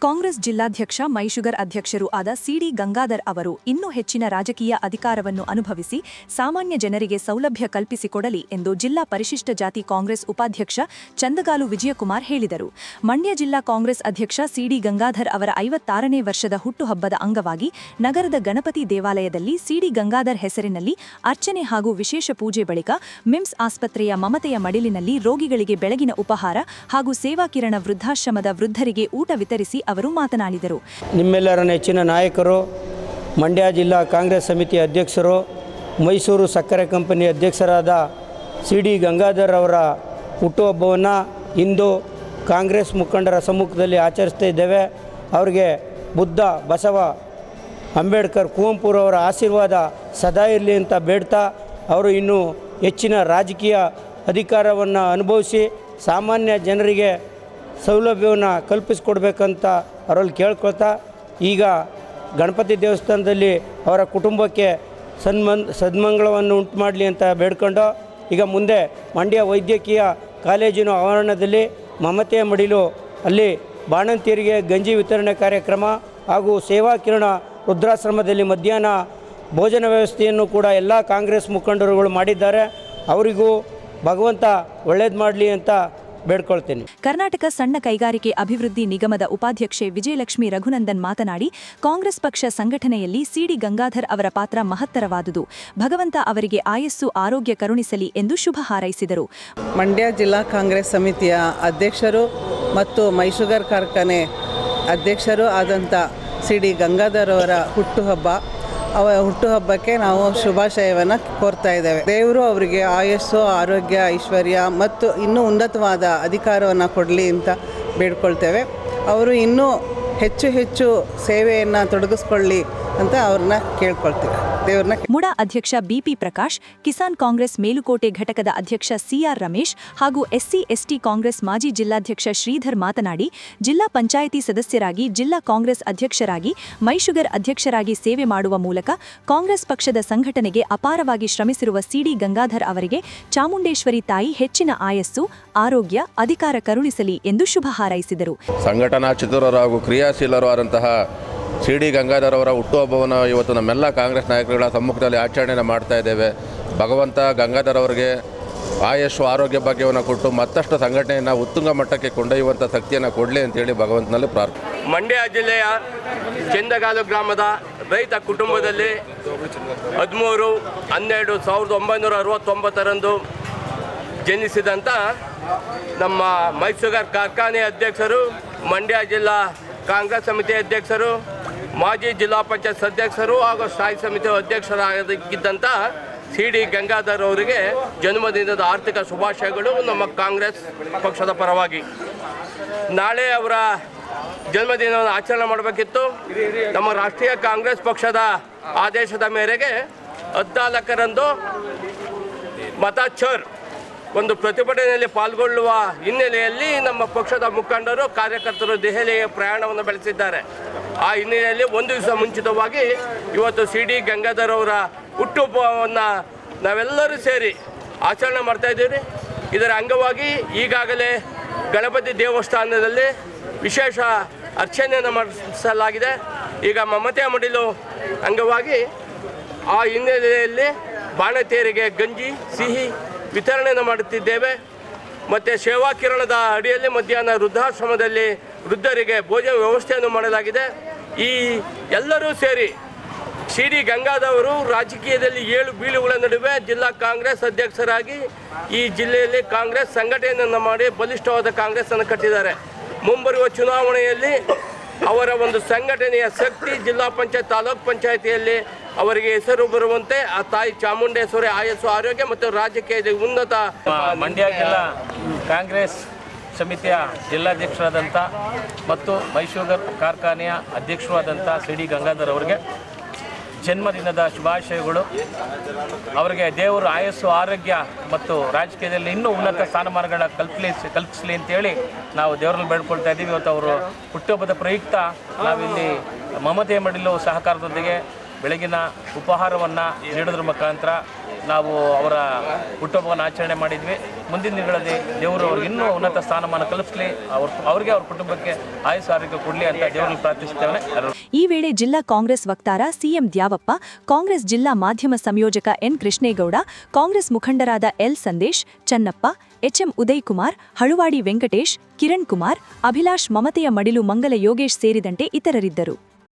ಕಾಂಗ್ರೆಸ್ ಜಿಲ್ಲಾಧ್ಯಕ್ಷ ಮೈಶುಗರ್ ಅಧ್ಯಕ್ಷರು ಆದ ಸಿಡಿ ಗಂಗಾಧರ್ ಅವರು ಇನ್ನೂ ಹೆಚ್ಚಿನ ರಾಜಕೀಯ ಅಧಿಕಾರವನ್ನು ಅನುಭವಿಸಿ ಸಾಮಾನ್ಯ ಜನರಿಗೆ ಸೌಲಭ್ಯ ಕಲ್ಪಿಸಿಕೊಡಲಿ ಎಂದು ಜಿಲ್ಲಾ ಪರಿಶಿಷ್ಟ ಜಾತಿ ಕಾಂಗ್ರೆಸ್ ಉಪಾಧ್ಯಕ್ಷ ಚಂದಗಾಲು ವಿಜಯಕುಮಾರ್ ಹೇಳಿದರು. ಮಂಡ್ಯ ಜಿಲ್ಲಾ ಕಾಂಗ್ರೆಸ್ ಅಧ್ಯಕ್ಷ ಸಿಡಿ ಗಂಗಾಧರ್ ಅವರ ಐವತ್ತಾರನೇ ವರ್ಷದ ಹುಟ್ಟುಹಬ್ಬದ ಅಂಗವಾಗಿ ನಗರದ ಗಣಪತಿ ದೇವಾಲಯದಲ್ಲಿ ಸಿಡಿ ಗಂಗಾಧರ್ ಹೆಸರಿನಲ್ಲಿ ಅರ್ಚನೆ ಹಾಗೂ ವಿಶೇಷ ಪೂಜೆ ಬಳಿಕ ಮಿಮ್ಸ್ ಆಸ್ಪತ್ರೆಯ ಮಮತೆಯ ಮಡಿಲಿನಲ್ಲಿ ರೋಗಿಗಳಿಗೆ ಬೆಳಗಿನ ಉಪಹಾರ ಹಾಗೂ ಸೇವಾ ಕಿರಣ ವೃದ್ಧಾಶ್ರಮದ ವೃದ್ಧರಿಗೆ ಊಟ ವಿತರಿಸಿ ಅವರು ಮಾತನಾಡಿದರು. ನಿಮ್ಮೆಲ್ಲರ ನೆಚ್ಚಿನ ನಾಯಕರು, ಮಂಡ್ಯ ಜಿಲ್ಲಾ ಕಾಂಗ್ರೆಸ್ ಸಮಿತಿ ಅಧ್ಯಕ್ಷರು, ಮೈಸೂರು ಸಕ್ಕರೆ ಕಂಪನಿ ಅಧ್ಯಕ್ಷರಾದ ಸಿ ಡಿ ಗಂಗಾಧರ್ ಅವರ ಹುಟ್ಟುಹಬ್ಬವನ್ನು ಇಂದು ಕಾಂಗ್ರೆಸ್ ಮುಖಂಡರ ಸಮ್ಮುಖದಲ್ಲಿ ಆಚರಿಸ್ತಾ ಇದ್ದೇವೆ. ಅವರಿಗೆ ಬುದ್ಧ, ಬಸವ, ಅಂಬೇಡ್ಕರ್ ಕುವೆಂಪುರವರ ಆಶೀರ್ವಾದ ಸದಾ ಇರಲಿ ಅಂತ ಬೇಡ್ತಾ ಅವರು ಇನ್ನೂ ಹೆಚ್ಚಿನ ರಾಜಕೀಯ ಅಧಿಕಾರವನ್ನು ಅನುಭವಿಸಿ ಸಾಮಾನ್ಯ ಜನರಿಗೆ ಸೌಲಭ್ಯವನ್ನು ಕಲ್ಪಿಸಿಕೊಡ್ಬೇಕಂತ ಅವರಲ್ಲಿ ಕೇಳ್ಕೊಳ್ತಾ, ಈಗ ಗಣಪತಿ ದೇವಸ್ಥಾನದಲ್ಲಿ ಅವರ ಕುಟುಂಬಕ್ಕೆ ಸನ್ಮನ್, ಸದ್ಮಂಗಳವನ್ನು ಉಂಟು ಮಾಡಲಿ ಅಂತ ಬೇಡ್ಕೊಂಡು, ಈಗ ಮುಂದೆ ಮಂಡ್ಯ ವೈದ್ಯಕೀಯ ಕಾಲೇಜಿನ ಆವರಣದಲ್ಲಿ ಮಮತೆಯ ಮಡಿಲು, ಅಲ್ಲಿ ಬಾಣಂತಿಯರಿಗೆ ಗಂಜಿ ವಿತರಣೆ ಕಾರ್ಯಕ್ರಮ ಹಾಗೂ ಸೇವಾ ಕಿರಣ ರುದ್ರಾಶ್ರಮದಲ್ಲಿ ಮಧ್ಯಾಹ್ನ ಭೋಜನ ವ್ಯವಸ್ಥೆಯನ್ನು ಕೂಡ ಎಲ್ಲ ಕಾಂಗ್ರೆಸ್ ಮುಖಂಡರುಗಳು ಮಾಡಿದ್ದಾರೆ. ಅವರಿಗೂ ಭಗವಂತ ಒಳ್ಳೇದು ಮಾಡಲಿ ಅಂತ ಬೇಡ್ಕೊಳ್ತೀನಿ. ಕರ್ನಾಟಕ ಸಣ್ಣ ಕೈಗಾರಿಕೆ ಅಭಿವೃದ್ಧಿ ನಿಗಮದ ಉಪಾಧ್ಯಕ್ಷೆ ವಿಜಯಲಕ್ಷ್ಮಿ ರಘುನಂದನ್ ಮಾತನಾಡಿ ಕಾಂಗ್ರೆಸ್ ಪಕ್ಷ ಸಂಘಟನೆಯಲ್ಲಿ ಸಿಡಿ ಗಂಗಾಧರ್ ಅವರ ಪಾತ್ರ ಮಹತ್ತರವಾದುದು. ಭಗವಂತ ಅವರಿಗೆ ಆಯಸ್ಸು ಆರೋಗ್ಯ ಕರುಣಿಸಲಿ ಎಂದು ಶುಭ ಹಾರೈಸಿದರು. ಮಂಡ್ಯ ಜಿಲ್ಲಾ ಕಾಂಗ್ರೆಸ್ ಸಮಿತಿಯ ಅಧ್ಯಕ್ಷರು ಮತ್ತು ಮೈಶುಗರ್ ಕಾರ್ಖಾನೆ ಅಧ್ಯಕ್ಷರು ಆದಂಥ ಸಿಡಿ ಗಂಗಾಧರ್ ಅವರ ಹುಟ್ಟುಹಬ್ಬ ಅವ ಹುಟ್ಟುಹಬ್ಬಕ್ಕೆ ನಾವು ಶುಭಾಶಯವನ್ನು ಕೋರ್ತಾ ಇದ್ದೇವೆ. ದೇವರು ಅವರಿಗೆ ಆಯಸ್ಸು, ಆರೋಗ್ಯ, ಐಶ್ವರ್ಯ ಮತ್ತು ಇನ್ನೂ ಉನ್ನತವಾದ ಅಧಿಕಾರವನ್ನು ಕೊಡಲಿ ಅಂತ ಬೇಡ್ಕೊಳ್ತೇವೆ. ಅವರು ಇನ್ನೂ ಹೆಚ್ಚು ಹೆಚ್ಚು ಸೇವೆಯನ್ನು ತೊಡಗಿಸ್ಕೊಳ್ಳಿ. ಅಂತ ಅವ್ರನ್ನ ಕೇಳ್ಕೊಳ್ತೀವಿ. ದೇವ್ರನ್ನ ಮುಡಾ ಅಧ್ಯಕ್ಷ ಬಿಪಿ ಪ್ರಕಾಶ್ ಕಿಸಾನ್ ಕಾಂಗ್ರೆಸ್ ಮೇಲುಕೋಟೆ ಘಟಕದ ಅಧ್ಯಕ್ಷ ಸಿಆರ್ ರಮೇಶ್ ಹಾಗೂ ಎಸ್ಸಿ ಎಸ್ಟಿ ಕಾಂಗ್ರೆಸ್ ಮಾಜಿ ಜಿಲ್ಲಾಧ್ಯಕ್ಷ ಶ್ರೀಧರ್ ಮಾತನಾಡಿ ಜಿಲ್ಲಾ ಪಂಚಾಯಿತಿ ಸದಸ್ಯರಾಗಿ ಜಿಲ್ಲಾ ಕಾಂಗ್ರೆಸ್ ಅಧ್ಯಕ್ಷರಾಗಿ ಮೈಶುಗರ್ ಅಧ್ಯಕ್ಷರಾಗಿ ಸೇವೆ ಮಾಡುವ ಮೂಲಕ ಕಾಂಗ್ರೆಸ್ ಪಕ್ಷದ ಸಂಘಟನೆಗೆ ಅಪಾರವಾಗಿ ಶ್ರಮಿಸಿರುವ ಸಿಡಿ ಗಂಗಾಧರ್ ಅವರಿಗೆ ಚಾಮುಂಡೇಶ್ವರಿ ತಾಯಿ ಹೆಚ್ಚಿನ ಆಯಸ್ಸು ಆರೋಗ್ಯ ಅಧಿಕಾರ ಕರುಣಿಸಲಿ ಎಂದು ಶುಭ ಹಾರೈಸಿದರು. ಸಂಘಟನಾ ಚತುರರು ಹಾಗೂ ಕ್ರಿಯಾಶೀಲರು ಆದಂತಹ ಸಿ ಡಿ ಗಂಗಾಧರ್ ಅವರ ಹುಟ್ಟುಹಬ್ಬವನ್ನು ಇವತ್ತು ನಮ್ಮೆಲ್ಲ ಕಾಂಗ್ರೆಸ್ ನಾಯಕರುಗಳ ಸಮ್ಮುಖದಲ್ಲಿ ಆಚರಣೆಯನ್ನು ಮಾಡ್ತಾ ಇದ್ದೇವೆ. ಭಗವಂತ ಗಂಗಾಧರ್ ಅವರಿಗೆ ಆರೋಗ್ಯ ಭಾಗ್ಯವನ್ನು ಕೊಟ್ಟು ಮತ್ತಷ್ಟು ಸಂಘಟನೆಯನ್ನು ಉತ್ತುಂಗ ಮಟ್ಟಕ್ಕೆ ಕೊಂಡೊಯ್ಯುವಂಥ ಶಕ್ತಿಯನ್ನು ಕೊಡಲಿ ಅಂತೇಳಿ ಭಗವಂತನಲ್ಲಿ ಪ್ರಾರ್ಥನೆ. ಮಂಡ್ಯ ಜಿಲ್ಲೆಯ ಚಂದಗಾಲು ಗ್ರಾಮದ ರೈತ ಕುಟುಂಬದಲ್ಲಿ ಹದಿಮೂರು, ಹನ್ನೆರಡು, ಸಾವಿರದ ಒಂಬೈನೂರ ಅರವತ್ತೊಂಬತ್ತರಂದು ಜನಿಸಿದಂಥ ನಮ್ಮ ಮೈಸೂಗರ್ ಕಾರ್ಖಾನೆ ಅಧ್ಯಕ್ಷರು, ಮಂಡ್ಯ ಜಿಲ್ಲಾ ಕಾಂಗ್ರೆಸ್ ಸಮಿತಿ ಅಧ್ಯಕ್ಷರು ಮಾಜಿ ಜಿಲ್ಲಾ ಪಂಚಾಯತ್ ಸದಸ್ಯರು ಹಾಗೂ ಸ್ಥಾಯಿ ಸಮಿತಿ ಅಧ್ಯಕ್ಷರಾಗಿದ್ದಂಥ ಸಿ ಡಿ ಗಂಗಾಧರ್ ಅವರಿಗೆ ಜನ್ಮದಿನದ ಆರ್ಥಿಕ ಶುಭಾಶಯಗಳು. ನಮ್ಮ ಕಾಂಗ್ರೆಸ್ ಪಕ್ಷದ ಪರವಾಗಿ ನಾಳೆ ಅವರ ಜನ್ಮದಿನವನ್ನು ಆಚರಣೆ ಮಾಡಬೇಕಿತ್ತು. ನಮ್ಮ ರಾಷ್ಟ್ರೀಯ ಕಾಂಗ್ರೆಸ್ ಪಕ್ಷದ ಆದೇಶದ ಮೇರೆಗೆ ಹದಿನಾಲ್ಕರಂದು ಮತಾಚರ್ ಒಂದು ಪ್ರತಿಭಟನೆಯಲ್ಲಿ ಪಾಲ್ಗೊಳ್ಳುವ ಹಿನ್ನೆಲೆಯಲ್ಲಿ ನಮ್ಮ ಪಕ್ಷದ ಮುಖಂಡರು, ಕಾರ್ಯಕರ್ತರು ದೆಹಲಿಗೆ ಪ್ರಯಾಣವನ್ನು ಬೆಳೆಸಿದ್ದಾರೆ. ಆ ಹಿನ್ನೆಲೆಯಲ್ಲಿ ಒಂದು ದಿವಸ ಮುಂಚಿತವಾಗಿ ಇವತ್ತು ಸಿ ಡಿ ಗಂಗಾಧರ್ ಅವರ ಹುಟ್ಟುಹಬ್ಬವನ್ನು ನಾವೆಲ್ಲರೂ ಸೇರಿ ಆಚರಣೆ ಮಾಡ್ತಾ ಇದ್ದೀವಿ. ಇದರ ಅಂಗವಾಗಿ ಈಗಾಗಲೇ ಗಣಪತಿ ದೇವಸ್ಥಾನದಲ್ಲಿ ವಿಶೇಷ ಅರ್ಚನೆಯನ್ನು ಮಾಡಿಸಲಾಗಿದೆ. ಈಗ ಮಮತೆ ಮಡಿಲು ಅಂಗವಾಗಿ ಆ ಹಿನ್ನೆಲೆಯಲ್ಲಿ ಬಾಣತೇರಿಗೆ ಗಂಜಿ, ಸಿಹಿ ವಿತರಣೆಯನ್ನು ಮಾಡುತ್ತಿದ್ದೇವೆ. ಮತ್ತು ಸೇವಾ ಕಿರಣದ ಅಡಿಯಲ್ಲಿ ಮಧ್ಯಾಹ್ನ ವೃದ್ಧಾಶ್ರಮದಲ್ಲಿ ವೃದ್ಧರಿಗೆ ಭೋಜನ ವ್ಯವಸ್ಥೆಯನ್ನು ಮಾಡಲಾಗಿದೆ. ಈ ಎಲ್ಲರೂ ಸೇರಿ ಸಿ ಡಿ ಗಂಗಾಧವರು ರಾಜಕೀಯದಲ್ಲಿ ಏಳು ಬೀಳುಗಳ ನಡುವೆ ಜಿಲ್ಲಾ ಕಾಂಗ್ರೆಸ್ ಅಧ್ಯಕ್ಷರಾಗಿ ಈ ಜಿಲ್ಲೆಯಲ್ಲಿ ಕಾಂಗ್ರೆಸ್ ಸಂಘಟನೆಯನ್ನು ಮಾಡಿ ಬಲಿಷ್ಠವಾದ ಕಾಂಗ್ರೆಸ್ಸನ್ನು ಕಟ್ಟಿದ್ದಾರೆ. ಮುಂಬರುವ ಚುನಾವಣೆಯಲ್ಲಿ ಅವರ ಒಂದು ಸಂಘಟನೆಯ ಶಕ್ತಿ ಜಿಲ್ಲಾ ಪಂಚಾಯತ್, ತಾಲೂಕ್ ಪಂಚಾಯತಿಯಲ್ಲಿ ಅವರಿಗೆ ಹೆಸರು ಬರುವಂತೆ ಆ ತಾಯಿ ಚಾಮುಂಡೇಶ್ವರಿ ಆಯಸ್ಸು ಆರೋಗ್ಯ ಮತ್ತು ರಾಜಕೀಯ ಉನ್ನತ ಮಂಡ್ಯ ಜಿಲ್ಲಾ ಕಾಂಗ್ರೆಸ್ ಸಮಿತಿಯ ಜಿಲ್ಲಾಧ್ಯಕ್ಷರಾದಂಥ ಮತ್ತು ಮೈಸೂಗರ್ ಕಾರ್ಖಾನೆಯ ಅಧ್ಯಕ್ಷರಾದಂಥ ಸಿ ಡಿ ಗಂಗಾಧರ್ ಅವರಿಗೆ ಜನ್ಮದಿನದ ಶುಭಾಶಯಗಳು. ಅವರಿಗೆ ದೇವರು ಆಯಸ್ಸು, ಆರೋಗ್ಯ ಮತ್ತು ರಾಜಕೀಯದಲ್ಲಿ ಇನ್ನೂ ಉನ್ನತ ಸ್ಥಾನಮಾನಗಳನ್ನ ಕಲ್ಪಲಿ ಕಲ್ಪಿಸಲಿ ಅಂತೇಳಿ ನಾವು ದೇವರಲ್ಲಿ ಬೇಡ್ಕೊಳ್ತಾ ಇದ್ದೀವಿ. ಇವತ್ತು ಅವರು ಹುಟ್ಟುಹಬ್ಬದ ಪ್ರಯುಕ್ತ ನಾವಿಲ್ಲಿ ಮಮತೆ ಮಡಿಲು ಸಹಕಾರದೊಂದಿಗೆ ಬೆಳಗಿನ ಉಪಹಾರವನ್ನು ನೀಡೋದ್ರ ಮುಖಾಂತರ ನಾವು ಅವರ ಹುಟ್ಟುಹಬ್ಬವನ್ನು ಆಚರಣೆ ಮಾಡಿದ್ವಿ. ಮುಂದಿನ ದಿನಗಳಲ್ಲಿ ದೇವರು ಅವ್ರಿಗೆ ಇನ್ನೂ ಉನ್ನತ ಸ್ಥಾನಮಾನ ಕಲ್ಪಿಸಲಿ ಅವ್ರ ಅವ್ರಿಗೆ ಅವ್ರ ಕುಟುಂಬಕ್ಕೆ ಆಯುಸ್ ಆರೋಗ್ಯ ಕೊಡಲಿ ಅಂತ ದೇವರಲ್ಲಿ ಪ್ರಾರ್ಥಿಸುತ್ತೇವೆ. ಈ ವೇಳೆ ಜಿಲ್ಲಾ ಕಾಂಗ್ರೆಸ್ ವಕ್ತಾರ ಸಿಎಂ ದ್ಯಾವಪ್ಪ, ಕಾಂಗ್ರೆಸ್ ಜಿಲ್ಲಾ ಮಾಧ್ಯಮ ಸಂಯೋಜಕ ಎನ್ ಕೃಷ್ಣೇಗೌಡ, ಕಾಂಗ್ರೆಸ್ ಮುಖಂಡರಾದ L Sandesh, Channappa, H M Uday Kumar Haluvadi Venkatesh, Kiran Kumar, Abhilash ಮಮತೆಯ ಮಡಿಲು ಮಂಗಲ ಯೋಗೇಶ್ ಸೇರಿದಂತೆ ಇತರರಿದ್ದರು.